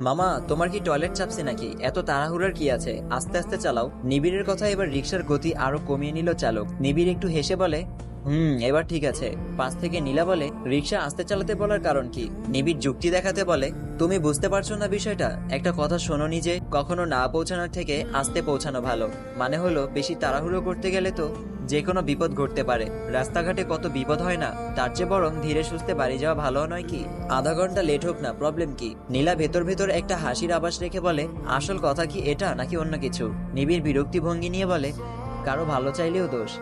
মামা, তোমার কি টয়লেট চাপছে নাকি? এত তাড়াহুড়ার কি আছে? আস্তে আস্তে চালাও। নিবিড়ের কথা এবার রিক্সার গতি আরও কমিয়ে নিল চালক। নিবিড় একটু হেসে বলে, হুম, এবার ঠিক আছে। পাশ থেকে নীলা বলে রিক্সা আস্তে চালাতে বলার কারণ কি? নিবিড় যুক্তি দেখাতে বলে, তুমি বুঝতে পারছ না বিষয়টা? একটা কথা শোনো নিজে কখনো না পৌঁছানোর থেকে আস্তে পৌঁছানো ভালো। মানে হলো, বেশি তাড়াহুড়ো করতে গেলে তো যে কোনো বিপদ ঘটতে পারে। রাস্তাঘাটে কত বিপদ হয় না, তার চেয়ে বরং ধীরে সুস্থে বাড়ি যাওয়া ভালো নয় কি? আধা ঘণ্টা লেট হোক না প্রবলেম কি? নীলা ভেতর ভেতর একটা হাসির আবাস রেখে বলে, আসল কথা কি এটা নাকি অন্য কিছু? নিবিড় বিরক্তি ভঙ্গি নিয়ে বলে, কারও ভালো চাইলেও দোষ।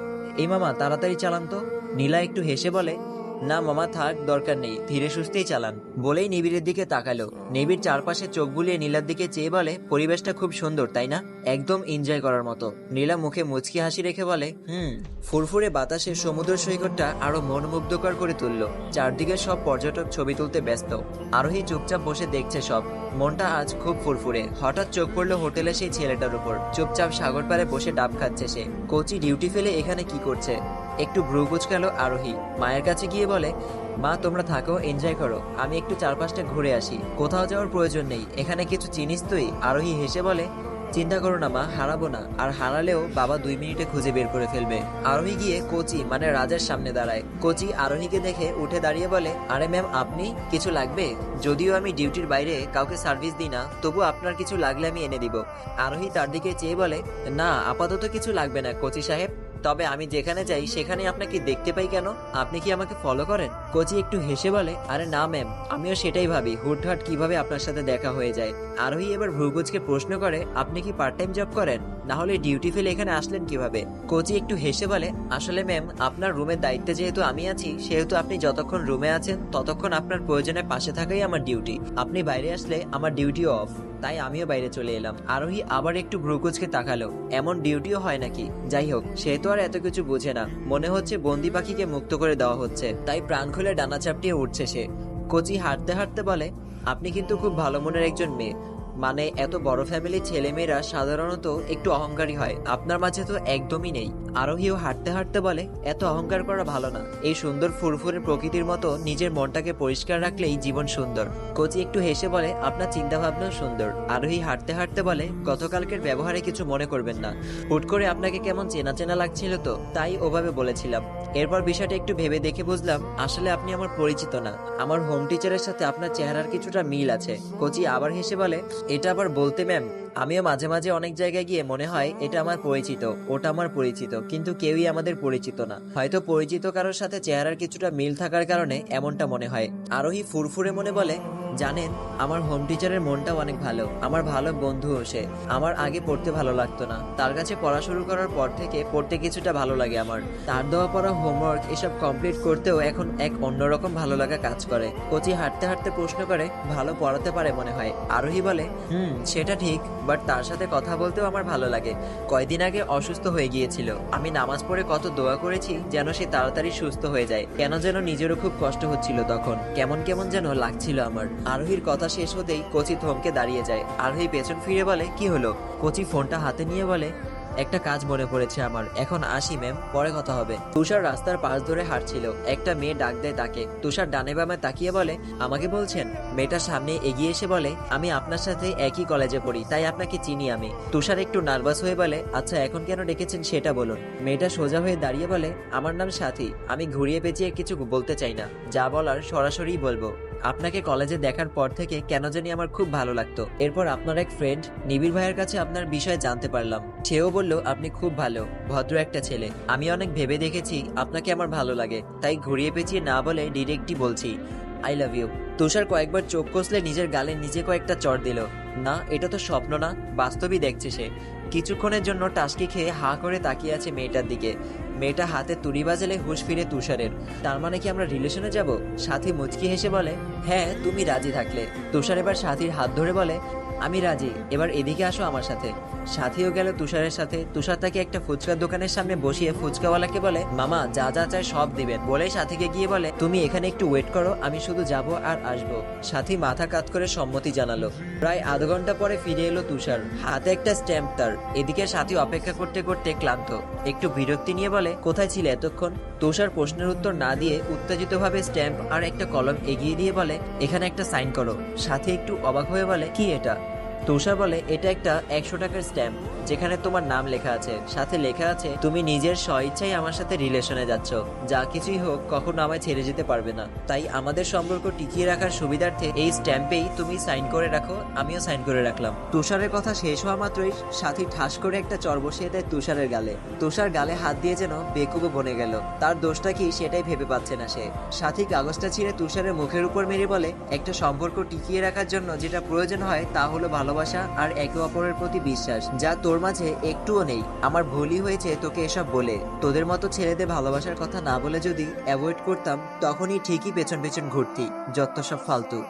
এই মামা, তাড়াতাড়ি চালান তো। নীলা একটু হেসে বলে না, মামা, থাক, দরকার নেই। ধীরে সুস্থেই চালান। বলেই নিবিড়ের দিকে তাকালো। নিবিড় চারপাশে চোখ বুলিয়ে নীলার দিকে চেয়ে বলে, পরিবেশটা খুব সুন্দর, তাই না? একদম এনজয় করার মতো। নীলা মুখে মুচকি হাসি রেখে বলে, হুম। ফুরফুরে বাতাসে সমুদ্র সৈকতটা আরও মুগ্ধকর করে তুললো। চারদিকে সব পর্যটক ছবি তুলতে ব্যস্ত। আরোহী চুপচাপ বসে দেখছে সব। মনটা আজ খুব ফুরফুরে। হঠাৎ চোখ পড়ল হোটেলে সেই ছেলেটার উপর। চুপচাপ সাগর পারে বসে ডাব খাচ্ছে সে। কোচি ডিউটি ফেলে এখানে কি করছে? একটু ভ্রু কুচকালো আরোহী। মায়ের কাছে গিয়ে বলে, মা, তোমরা থাকো, এনজয় করো। আমি একটু চারপাশটা ঘুরে আসি। কোথাও যাওয়ার প্রয়োজন নেই। এখানে কিছু চিনিস তুই? আরোহী হেসে বলে চিন্তা করো না, মা, হারাবো না। আর হারালেও বাবা দুই মিনিটে খুঁজে বের করে ফেলবে। আরোহী গিয়ে কোচি মানে রাজার সামনে দাঁড়ায়। কোচি আরোহীকে দেখে উঠে দাঁড়িয়ে বলে, আরে ম্যাম, আপনি কিছু লাগবে? যদিও আমি ডিউটির বাইরে কাউকে সার্ভিস দিই না, তবু আপনার কিছু লাগলে আমি এনে দিব। আরোহী তার দিকে চেয়ে বলে, না, আপাতত কিছু লাগবে না, কোচি সাহেব। তবে আমি যেখানে যাই সেখানে আপনাকে দেখতে পাই কেন? আপনি কি আমাকে ফলো করেন? কোচি একটু হেসে বলে, আরে না, ম্যাম, আমিও সেটাই ভাবি, হুটহাট কীভাবে আপনার সাথে দেখা হয়ে যায়। আরোহী এবার ভ্রুকুচকে প্রশ্ন করে, আপনি কি পার্ট টাইম জব করেন? না হলে ডিউটি ফেলে এখানে আসলেন কীভাবে? কোচি একটু হেসে বলে, আসলে, ম্যাম, আপনার রুমের দায়িত্বে যেহেতু আমি আছি, সেহেতু আপনি যতক্ষণ রুমে আছেন, ততক্ষণ আপনার প্রয়োজনে পাশে থাকাই আমার ডিউটি আপনি বাইরে আসলে আমার ডিউটিও অফ তাই আমিও বাইরে চলে এলাম। আরোহী আবার একটু ভ্রুকুচকে তাকালো, এমন ডিউটিও হয় নাকি? যাই হোক, সে তো আর এত কিছু বোঝে না। মনে হচ্ছে বন্দি পাখিকে মুক্ত করে দেওয়া হচ্ছে, তাই প্রাণ খুলে ডানা চাপটিয়ে উঠছে সে। কচি হাঁটতে হাঁটতে বলে, আপনি কিন্তু খুব ভালো মনের একজন মেয়ে। মানে এত বড় ফ্যামিলির ছেলেমেয়েরা সাধারণত একটু অহংকারী হয়। আপনার মাঝে তো একদমই নেই। আরোহীও হাঁটতে হাঁটতে বলে, এত অহংকার করা ভালো না। এই সুন্দর ফুরফুরে প্রকৃতির মতো নিজের মনটাকে পরিষ্কার রাখলেই জীবন সুন্দর। কোচি একটু হেসে বলে, আপনার চিন্তা ভাবনাও সুন্দর। আরোহী হাঁটতে হাঁটতে বলে, গতকালকের ব্যবহারে কিছু মনে করবেন না। হুট করে আপনাকে কেমন চেনা চেনা লাগছিল তো, তাই ওভাবে বলেছিলাম। এরপর বিষয়টা একটু ভেবে দেখে বুঝলাম, আসলে আপনি আমার পরিচিত না। আমার হোম টিচারের সাথে আপনার চেহারার কিছুটা মিল আছে। কোচি আবার হেসে বলে এটা আবার বলতে ম্যাম আমিও মাঝে মাঝে অনেক জায়গায় গিয়ে মনে হয় এটা আমার পরিচিত, ওটা আমার পরিচিত, কিন্তু কেউই আমাদের পরিচিত না। হয়তো পরিচিত কারোর সাথে চেহারার কিছুটা মিল থাকার কারণে এমনটা মনে হয়। আরোহী ফুরফুরে মনে বলে, জানেন, আমার হোম টিচারের মনটাও অনেক ভালো। আমার ভালো বন্ধুও সে। আমার আগে পড়তে ভালো লাগতো না। তার কাছে পড়া শুরু করার পর থেকে পড়তে কিছুটা ভালো লাগে আমার। তার দেওয়া পড়া হোমওয়ার্ক এসব কমপ্লিট করতেও এখন এক অন্যরকম ভালো লাগা কাজ করে। কোচি হাঁটতে হাঁটতে প্রশ্ন করে, ভালো পড়াতে পারে মনে হয়। আরোহী বলে, হুম, সেটা ঠিক। বাট তার সাথে কথা বলতেও আমার ভালো লাগে। কয়দিন আগে অসুস্থ হয়ে গিয়েছিল। আমি নামাজ পড়ে কত দোয়া করেছি যেন সে তাড়াতাড়ি সুস্থ হয়ে যায়। কেন যেন নিজেরও খুব কষ্ট হচ্ছিল তখন। কেমন কেমন যেন লাগছিল আমার। আরোহীর কথা শেষ হতেই কচি থমকে দাঁড়িয়ে যায়। আরোহী পেছন ফিরে বলে, কি হলো? কচি ফোনটা হাতে নিয়ে বলে একটা কাজ মনে পড়েছে আমার। এখন আসি, ম্যাম। পরে কথা হবে। তুষার রাস্তার পাশ ধরে হাঁটছিল। একটা মেয়ে ডাক দেয় তাকে। তুষার ডানে বামে তাকিয়ে বলে, আমাকে বলছেন? মেয়েটার সামনে এগিয়ে এসে বলে, আমি আপনার সাথে একই কলেজে পড়ি, তাই আপনাকে চিনি আমি। তুষার একটু নার্ভাস হয়ে বলে আচ্ছা এখন কেন ডেকেছেন সেটা বলুন। মেয়েটা সোজা হয়ে দাঁড়িয়ে বলে, আমার নাম সাথী। আমি ঘুরিয়ে পেঁচিয়ে কিছু বলতে চাই না। যা বলার সরাসরি বলব। আপনাকে কলেজে দেখার পর থেকে কেন জানি আমার খুব ভালো লাগতো। এরপর আপনার এক ফ্রেন্ড নিবিড় ভাইয়ের কাছে আপনার বিষয়ে জানতে পারলাম। সেও বলল, আপনি খুব ভালো, ভদ্র একটা ছেলে। আমি অনেক ভেবে দেখেছি, আপনাকে আমার ভালো লাগে। তাই ঘুরিয়ে পেঁচিয়ে না বলে ডিরেক্টই বলছি আই লাভ ইউ তুষার কয়েকবার চোখ কষলে নিজের গালে নিজে কয়েকটা চর দিল। না, এটা তো স্বপ্ন না, বাস্তবই দেখছে সে। কিছুক্ষণের জন্য টাস্কি খেয়ে হা করে তাকিয়ে আছে মেয়েটার দিকে। মেয়েটা হাতে তুড়ি বাজালে হুঁশ ফিরে তুষারের। তার মানে কি আমরা রিলেশনে যাব? সাথী মুচকি হেসে বলে হ্যাঁ তুমি রাজি থাকলে। তুষার এবার সাথীর হাত ধরে বলে, আমি রাজি, এবার এদিকে আসো আমার সাথে। সাথীও গেল তুষারের সাথে। তুষার তাকে একটা ফুচকার দোকানের সামনে বসিয়ে ফুচকাওয়ালাকে বলে, মামা, যা যা চায় সব দিবেন। বলে সাথীকে গিয়ে বলে, তুমি এখানে একটু ওয়েট করো, আমি শুধু যাব আর আসব। সাথী মাথা কাত করে সম্মতি জানালো। প্রায় আধ ঘণ্টা পরে ফিরে এলো তুষার। হাতে একটা স্ট্যাম্প তার। এদিকে সাথী অপেক্ষা করতে করতে ক্লান্ত। একটু বিরক্তি নিয়ে বলে কোথায় ছিল এতক্ষণ? তোষার প্রশ্নের উত্তর না দিয়ে উত্তেজিত ভাবে স্ট্যাম্প আর একটা কলম এগিয়ে দিয়ে বলে, এখানে একটা সাইন করো। সাথে একটু অবাক হয়ে বলে, কি এটা? তুষার বলে, এটা একটা একশো টাকার স্ট্যাম্প। যেখানে তোমার নাম লেখা আছে, সাথে লেখা আছে, তুমি নিজের স্বইচ্ছাই আমার সাথে রিলেশনে যাচ্ছ। যা কিছুই হোক, কখনো আমায় ছেড়ে যেতে পারবে না। তাই আমাদের সম্পর্ক টিকিয়ে রাখার সুবিধার্থে এই স্ট্যাম্পেই তুমি সাইন করে রাখো, আমিও সাইন করে রাখলাম। তুষারের কথা শেষ হওয়া মাত্রই সাথী ঠাস করে একটা চর বসিয়ে দেয় তুষারের গালে। তুষার গালে হাত দিয়ে যেন বেকুবো বনে গেল। তার দোষটা কি সেটাই ভেবে পাচ্ছে না সে। সাথী কাগজটা ছিঁড়ে তুষারের মুখের উপর মেরে বলে, একটা সম্পর্ক টিকিয়ে রাখার জন্য যেটা প্রয়োজন হয় তা হলো ভালোবাসা আর একে অপরের প্রতি বিশ্বাস, যা তোর মাঝে একটুও নেই। আমার ভুলই হয়েছে তোকে এসব বলে। তোদের মতো ছেলেদের ভালোবাসার কথা না বলে যদি অ্যাভয়েড করতাম, তখনই ঠিকই পেছন পেছন ঘুরতি, যত সব ফালতু।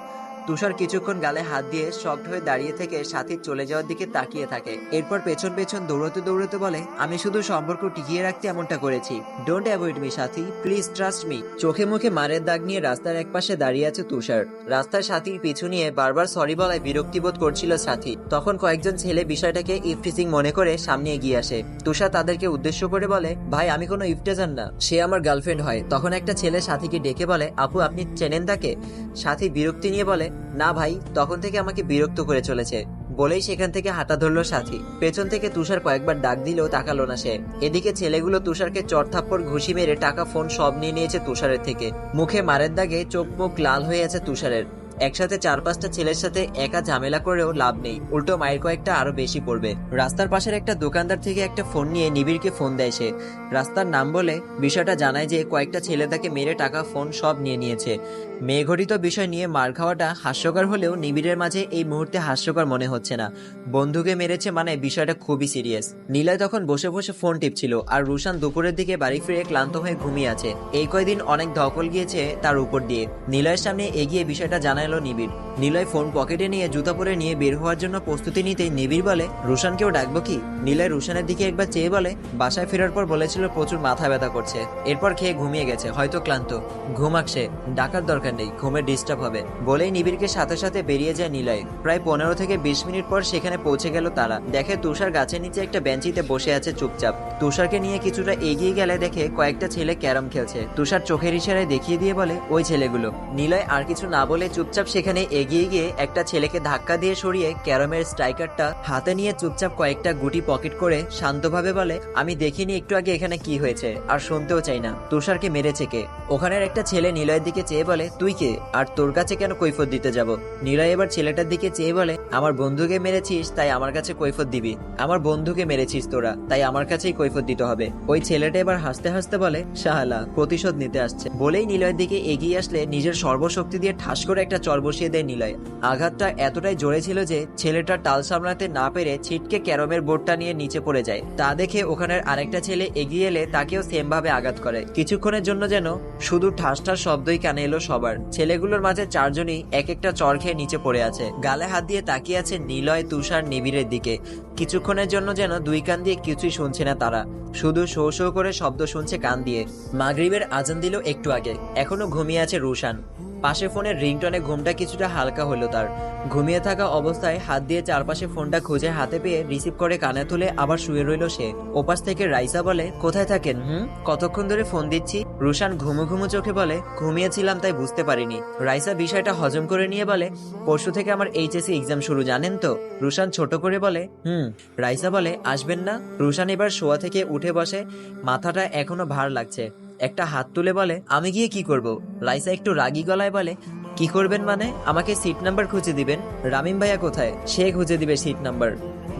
তুষার কিছুক্ষণ গালে হাত দিয়ে শক্ট হয়ে দাঁড়িয়ে থেকে সাথীর চলে যাওয়ার দিকে তাকিয়ে থাকে। এরপর পেছন পেছন দৌড়তে দৌড়তে বলে, আমি শুধু সম্পর্ক টিকিয়ে রাখতে এমনটা করেছি। Don't avoid me Sathi. Please trust me চোখে মুখে মারের দাগ নিয়ে রাস্তার একপাশে দাঁড়িয়ে আছে তুষার। রাস্তার সাথীর পিছু নিয়ে বারবার সরি বলায় বিরক্তি বোধ করছিল সাথী। তখন কয়েকজন ছেলে বিষয়টাকে ইফটিজিং মনে করে সামনে এগিয়ে আসে। তুষার তাদেরকে উদ্দেশ্য করে বলে, ভাই, আমি কোনো ইফটেজার না। সে আমার গার্লফ্রেন্ড হয়। তখন একটা ছেলে সাথীকে ডেকে বলে, আপু, আপনি চেনেন তাকে? সাথী বিরক্তি নিয়ে বলে না ভাই, তখন থেকে আমাকে বিরক্ত করে চলেছে। বলেই সেখান থেকে হাঁটা ধরলো সাথী। পেছন থেকে তুষার কয়েকবার ডাক দিলেও তাকালো না সে। এদিকে ছেলেগুলো তুষারকে চড়থাপ্পড় ঘুষি মেরে টাকা, ফোন সব নিয়ে নিয়েছে তুষারের থেকে। মুখে মারের দাগে চোখ মুখ লাল হয়ে আছে তুষারের। একসাথে চার পাঁচটা ছেলের সাথে একা ঝামেলা করেও লাভ নেই। উল্টো মায়ের কয়েকটা আরও বেশি পড়বে। রাস্তার পাশের একটা দোকানদার থেকে একটা ফোন নিয়ে নিবিড়কে ফোন দেয় সে। রাস্তার নাম বলে বিষয়টা জানায় যে কয়েকটা ছেলে তাকে মেরে টাকা, ফোন সব নিয়ে নিয়েছে। মেঘরিত বিষয় নিয়ে মার খাওয়াটা হাস্যকর হলেও নিবিড়ের মাঝে এই মুহূর্তে হাস্যকর মনে হচ্ছে না। বন্ধুকে মেরেছে মানে বিষয়টা খুবই সিরিয়াস। নীলয় তখন বসে বসে ফোন টিপছিল আর রুশান দুপুরের দিকে বাড়ি ফিরে ক্লান্ত হয়ে ঘুমিয়ে আছে। এই কয়দিন অনেক ধকল গিয়েছে তার উপর দিয়ে। নীলয়ের সামনে এগিয়ে বিষয়টা জানালো নিবিড়। নীলয় ফোন পকেটে নিয়ে জুতা পরে নিয়ে বের হওয়ার জন্য প্রস্তুতি নিতেই নিবিড় বলে, রুশানকেও ডাকবো কি? নীলয় রুশানের দিকে একবার চেয়ে বলে, বাসায় ফেরার পর বলেছিল প্রচুর মাথা ব্যথা করছে। এরপর খেয়ে ঘুমিয়ে গেছে, হয়তো ক্লান্ত। ঘুমাক সে ডাকার দরকার নেই ঘুমের ডিস্টার্ব হবে। বলেই নিবিড়কে সাথে সাথে বেরিয়ে যায় নিলয়। প্রায় পনেরো থেকে বিশ মিনিট পর সেখানে পৌঁছে গেল তারা। দেখে তুষার গাছের নিচে একটা বেঞ্চিতে বসে আছে চুপচাপ। তুষারকে নিয়ে কিছুটা এগিয়ে গেলে দেখে কয়েকটা ছেলে ক্যারম খেলছে। তুষার চোখের ইশারায় দেখিয়ে দিয়ে বলে, ওই ছেলেগুলো। নিলয় আর কিছু না বলে চুপচাপ সেখানে এগিয়ে গিয়ে একটা ছেলেকে ধাক্কা দিয়ে সরিয়ে ক্যারমের স্ট্রাইকারটা হাতে নিয়ে চুপচাপ কয়েকটা গুটি পকেট করে শান্তভাবে বলে, আমি দেখিনি একটু আগে এখানে কি হয়েছে, আর শুনতেও চাই না। তুষারকে মেরেছে কে? ওখানের একটা ছেলে নিলয়ের দিকে চেয়ে বলে, তুই কে? আর তোর কাছে কেন কৈফত দিতে যাব? নিলয় এবার ছেলেটার দিকে চেয়ে বলে, আমার বন্ধুকে মেরেছিস, তাই আমার কাছে কৈফত দিবি। আমার বন্ধুকে মেরেছিস তোরা, তাই আমার কাছেই কৈফত দিতে হবে। ওই ছেলেটা এবার হাসতে হাসতে বলে শাহালা প্রতিশোধ নিতে আসছে। বলেই নিলয়ের দিকে এগিয়ে আসলে নিজের সর্বশক্তি দিয়ে ঠাস করে একটা চর বসিয়ে দেয় নিলয়। আঘাতটা এতটাই জোরে ছিল যে ছেলেটা টাল সামলাতে না পেরে ছিটকে ক্যারমের বোর্ডটা নিয়ে নিচে পড়ে যায়। তা দেখে ওখানের আরেকটা ছেলে এগিয়ে এলে তাকেও সেম ভাবে আঘাত করে। কিছুক্ষণের জন্য যেন শুধু ঠাস ঠাস শব্দই কানে এলো সবার। ছেলেগুলোর মাঝে চারজনই এক একটা চর খেয়ে নিচে পড়ে আছে। গালে হাত দিয়ে তাকিয়ে আছে নিলয়, তুষার, নিবিড়ের দিকে। কিছুক্ষণের জন্য যেন দুই কান দিয়ে কিছুই শুনছে না তারা। শুধু শো শো করে শব্দ শুনছে কান দিয়ে। মাগরিবের আজান দিল একটু আগে। এখনও ঘুমিয়ে আছে রুশান। পাশে ফোনের রিংটনে ঘুমটা কিছুটা হালকা হলো তার। ঘুমিয়ে থাকা অবস্থায় হাত দিয়ে চারপাশে ফোনটা খুঁজে হাতে পেয়ে রিসিভ করে কানে তুলে আবার শুয়ে রইল সে। ওপাশ থেকে রাইসা বলে, কোথায় থাকেন, হুম? কতক্ষণ ধরে ফোন দিচ্ছি? রুশান ঘুমু ঘুমু চোখে বলে, ঘুমিয়েছিলাম তাই বুঝতে পারিনি। রাইসা বিষয়টা হজম করে নিয়ে বলে, পরশু থেকে আমার এইচএসসি এক্সাম শুরু, জানেন তো? রুশান ছোট করে বলে, হুম। রাইসা বলে, আসবেন না? রুশান এবার শোয়া থেকে উঠে বসে, মাথাটা এখনও ভার লাগছে। একটা হাত তুলে বলে, আমি গিয়ে কি করব? রাইসা একটু রাগী গলায় বলে, কি করবেন মানে? আমাকে সিট নাম্বার খুঁজে দিবেন। রামিম ভাইয়া কোথায়? সে খুঁজে দিবে সিট নাম্বার।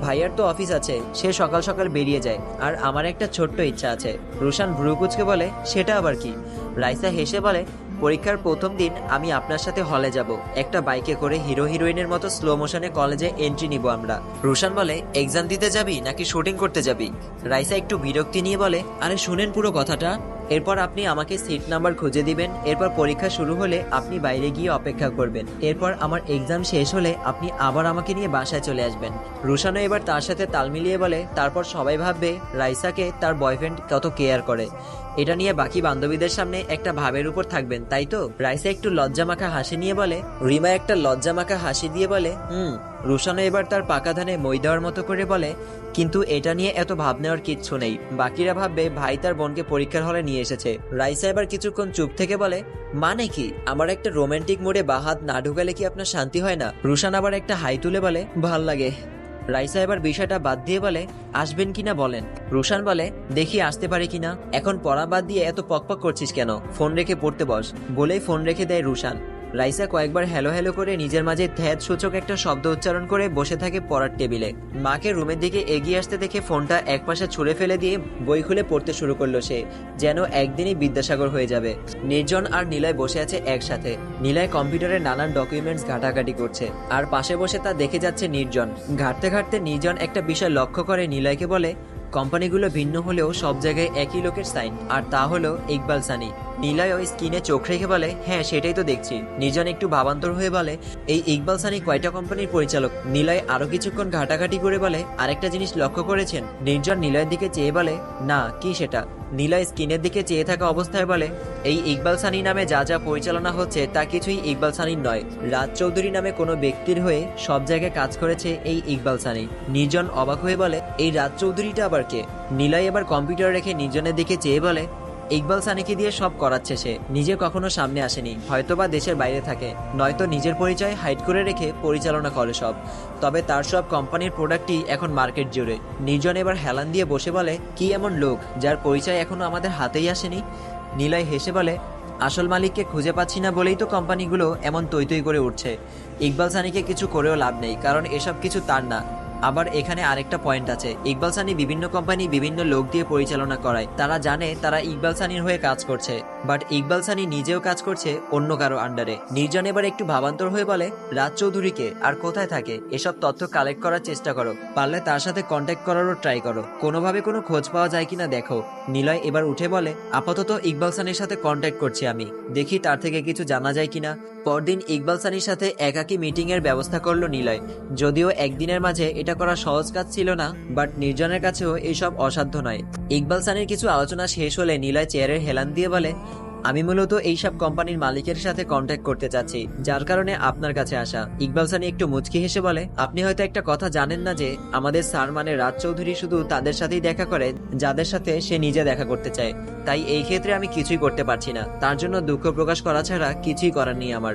ভাইয়ার তো অফিস আছে, সে সকাল সকাল বেরিয়ে যায়। আর আমার একটা ছোট্ট ইচ্ছা আছে। রুশান ভ্রুকুচকে বলে, সেটা আবার কি? রাইসা হেসে বলে, পরীক্ষার প্রথম দিন আমি আপনার সাথে হলে যাব। একটা বাইকে করে হিরো হিরোইনের মতো স্লো মোশনে কলেজে এন্ট্রি নিব আমরা। রুশান বলে এক্সাম দিতে যাবি নাকি শুটিং করতে যাবি? রাইসা একটু বিরক্তি নিয়ে বলে, আরে শুনেন পুরো কথাটা। এরপর আপনি আমাকে সিট নাম্বার খুঁজে দিবেন। এরপর পরীক্ষা শুরু হলে আপনি বাইরে গিয়ে অপেক্ষা করবেন। এরপর আমার এক্সাম শেষ হলে আপনি আবার আমাকে নিয়ে বাসায় চলে আসবেন। রুশানো এবার তার সাথে তাল মিলিয়ে বলে, তারপর সবাই ভাববে রাইসাকে তার বয়ফ্রেন্ড কত কেয়ার করে। এটা নিয়ে বাকি বান্ধবীদের সামনে একটা ভাবের উপর থাকবেন, তাই তো? রাইসা একটু লজ্জামাখা হাসি নিয়ে বলে, রিমা একটা লজ্জামাখা হাসি দিয়ে বলে, হুম রুশানও এবার তার পাকা ধানে মই দেওয়ার মতো করে বলে, কিন্তু এটা নিয়ে এত ভাব নেওয়ার কিচ্ছু নেই। বাকিরা ভাববে, ভাই তার বোনকে পরীক্ষার হলে নিয়ে এসেছে। রাইসা এবার কিছুক্ষণ চুপ থেকে বলে মানে কি? আমার একটা রোমান্টিক মোড়ে বাহাত না ঢুকালে কি আপনার শান্তি হয় না? রুশান আবার একটা হাই তুলে বলে, ভালো লাগে। রাইসা এবার বিষয়টা বাদ দিয়ে বলে, আসবেন কিনা বলেন? রুশান বলে, দেখি আসতে পারে কিনা এখন পড়া বাদ দিয়ে এত পকপক করছিস কেন? ফোন রেখে পড়তে বস। বলেই ফোন রেখে দেয় রুশান। রাইসা কয়েকবার হ্যালো হ্যালো করে নিজের মাঝে থ্যাত সূচক একটা শব্দ উচ্চারণ করে বসে থাকে পড়ার টেবিলে। মাকে রুমের দিকে এগিয়ে আসতে দেখে ফোনটা একপাশে ছুঁড়ে ফেলে দিয়ে বই খুলে পড়তে শুরু করল সে, যেন একদিনই বিদ্যাসাগর হয়ে যাবে। নির্জন আর নীলয় বসে আছে একসাথে। নীলয় কম্পিউটারে নানান ডকুমেন্টস ঘাটাঘাটি করছে, আর পাশে বসে তা দেখে যাচ্ছে নির্জন। ঘাটতে ঘাটতে নির্জন একটা বিষয় লক্ষ্য করে নীলয়কে বলে কোম্পানিগুলো ভিন্ন হলেও সব জায়গায় একই লোকের সাইন। আর তা হলো ইকবাল সানি। নীলায় ওই স্কিনে চোখ রেখে বলে হ্যাঁ সেটাই তো দেখছি। নির্জন একটু ভাবান্তর হয়ে বলে, এই ইকবাল সানি কয়টা কোম্পানির পরিচালক? নীলায় আরও কিছুক্ষণ ঘাটাঘাটি করে বলে, আরেকটা জিনিস লক্ষ্য করেছেন? নির্জন নীলয়ের দিকে চেয়ে বলে, না, কি সেটা? নীলয় স্ক্রিনের দিকে চেয়ে থাকা অবস্থায় বলে, এই ইকবাল সানি নামে যা যা পরিচালনা হচ্ছে তা কিছুই ইকবাল সানির নয়। রাজ চৌধুরী নামে কোনো ব্যক্তির হয়ে সব জায়গায় কাজ করেছে এই ইকবাল সানি। নির্জন অবাক হয়ে বলে, এই রাজ চৌধুরীটা আবার কে? নীলাই এবার কম্পিউটার রেখে নির্জনের দিকে চেয়ে বলে ইকবাল সানিকে দিয়ে সব করাচ্ছে সে। নিজে কখনো সামনে আসেনি। হয়তোবা দেশের বাইরে থাকে। নয়তো নিজের পরিচয় হাইড করে রেখে পরিচালনা করে সব। তবে তার সব কোম্পানির প্রোডাক্টই এখন মার্কেট জুড়ে। নির্জন এবার হেলান দিয়ে বসে বলে, কি এমন লোক যার পরিচয় এখনও আমাদের হাতেই আসেনি? নীলয় হেসে বলে, আসল মালিককে খুঁজে পাচ্ছি না বলেই তো কোম্পানিগুলো এমন তৈ তৈ করে উঠছে। ইকবাল সানিকে কিছু করেও লাভ নেই, কারণ এসব কিছু তার না। আবার এখানে আরেকটা পয়েন্ট আছে। ইকবাল সানি বিভিন্ন কোম্পানি বিভিন্ন লোক দিয়ে পরিচালনা করায়। তারা জানে তারা ইকবাল সানির হয়ে কাজ করছে। বাট ইকবাল সানি নিজেও কাজ করছে অন্য কারও আন্ডারে নির্জন এবার একটু ভাবান্তর হয়ে বলে, রাজ চৌধুরীকে আর কোথায় থাকে? এসব তথ্য কালেক্ট করার চেষ্টা করো। পারলে তার সাথে কন্ট্যাক্ট করারও ট্রাই করো। কোনোভাবে কোনো খোঁজ পাওয়া যায় কিনা দেখো। নিলয় এবার উঠে বলে, আপাতত ইকবাল সানির সাথে কন্ট্যাক্ট করছি আমি। দেখি তার থেকে কিছু জানা যায় কিনা। পরদিন ইকবাল সানির সাথে একাকী মিটিং এর ব্যবস্থা করল নিলয়। যদিও একদিনের মাঝে এটা করা সহজ কাজ ছিল না বাট নির্জনের কাছেও এইসব অসাধ্য নয়। ইকবাল সানির কিছু আলোচনা শেষ হলে নিলয় চেয়ারের হেলান দিয়ে বলে আমি মূলত এইসব কোম্পানির মালিকের সাথে কন্ট্যাক্ট করতে চাচ্ছি, যার কারণে আপনার কাছে আসা। ইকবাল সানি একটু মুচকি হেসে বলে, আপনি হয়তো একটা কথা জানেন না যে, আমাদের স্যার মানে রাজ চৌধুরী শুধু তাদের সাথেই দেখা করে, যাদের সাথে সে নিজে দেখা করতে চায়। তাই এই ক্ষেত্রে আমি কিছুই করতে পারছি না। তার জন্য দুঃখ প্রকাশ করা ছাড়া কিছুই করার নেই আমার।